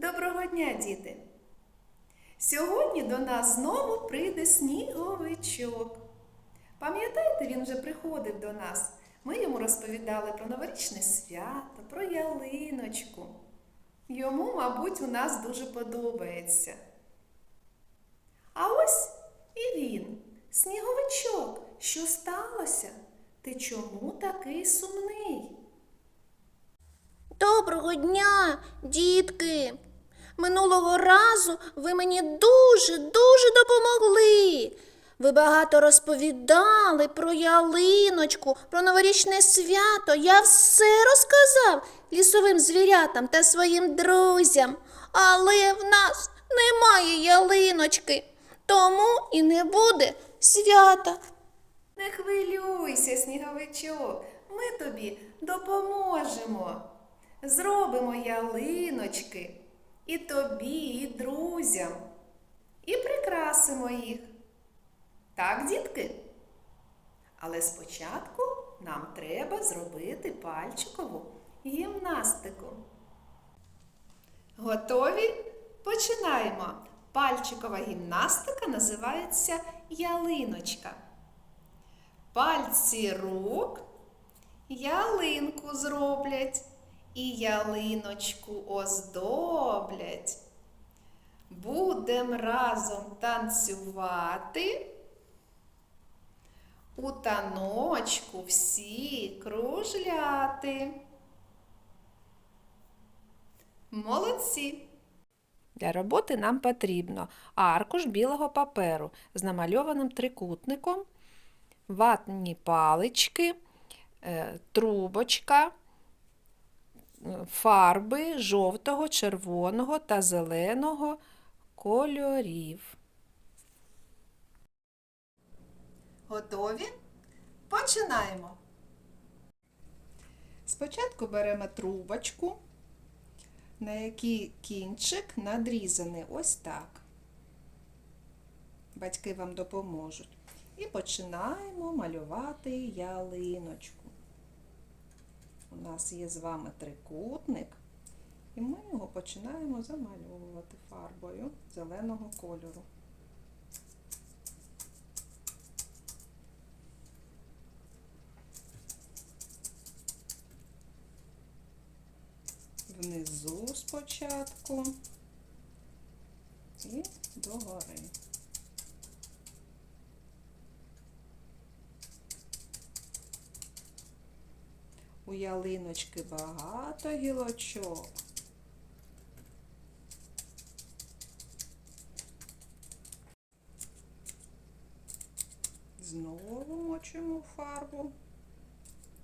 Доброго дня, діти! Сьогодні до нас знову прийде сніговичок. Пам'ятаєте, він вже приходив до нас. Ми йому розповідали про новорічне свято, про ялиночку. Йому, мабуть, у нас дуже подобається. А ось і він, сніговичок. Що сталося? Ти чому такий сумний? Доброго дня, дітки. Минулого разу ви мені дуже, дуже допомогли. Ви багато розповідали про ялиночку, про новорічне свято. Я все розказав лісовим звірятам та своїм друзям. Але в нас немає ялиночки, тому і не буде свята. Не хвилюйся, сніговичок, ми тобі допоможемо. Зробимо ялиночки і тобі, і друзям, і прикрасимо їх. Так, дітки? Але спочатку нам треба зробити пальчикову гімнастику. Готові? Починаємо. Пальчикова гімнастика називається ялиночка. Пальці рук ялинку зроблять і ялиночку оздоблять. Будем разом танцювати. У таночку всі кружляти. Молодці! Для роботи нам потрібно аркуш білого паперу з намальованим трикутником, ватні палички, е, трубочка, фарби жовтого, червоного та зеленого кольорів. Готові? Починаємо. Спочатку беремо трубочку, на який кінчик надрізаний ось так. Батьки вам допоможуть. І починаємо малювати ялиночку. У нас є з вами трикутник, і ми його починаємо замальовувати фарбою зеленого кольору. Внизу спочатку і догори. У ялиночки багато гілочок. Знову мочимо фарбу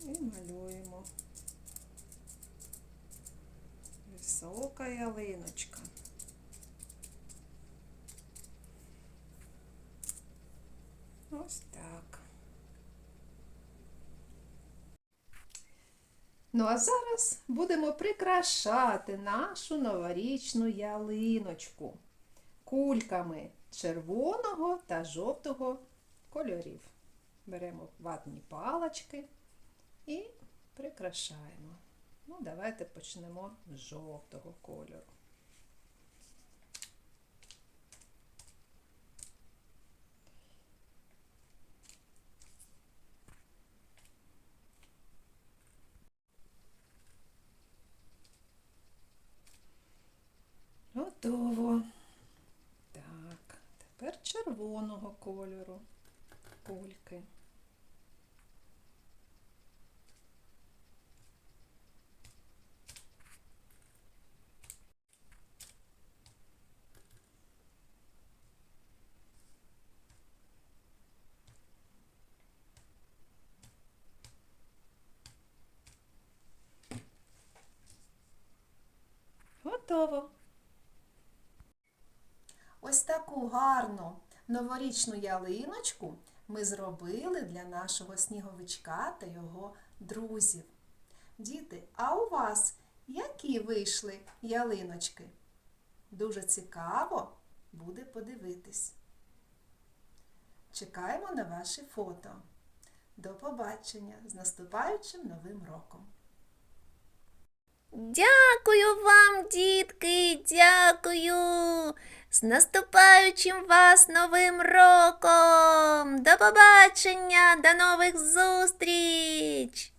і малюємо. Висока ялиночка. Ось так. Ну а зараз будемо прикрашати нашу новорічну ялиночку кульками червоного та жовтого кольорів. Беремо ватні палочки і прикрашаємо. Ну, давайте почнемо з жовтого кольору. Готово. Так, тепер червоного кольору кульки. Готово. Ось таку гарну новорічну ялиночку ми зробили для нашого сніговичка та його друзів. Діти, а у вас які вийшли ялиночки? Дуже цікаво буде подивитись. Чекаємо на ваші фото. До побачення з наступаючим новим роком! Дякую вам, дітки! дякую. З наступаючим вас новим роком. До побачення, до нових зустріч!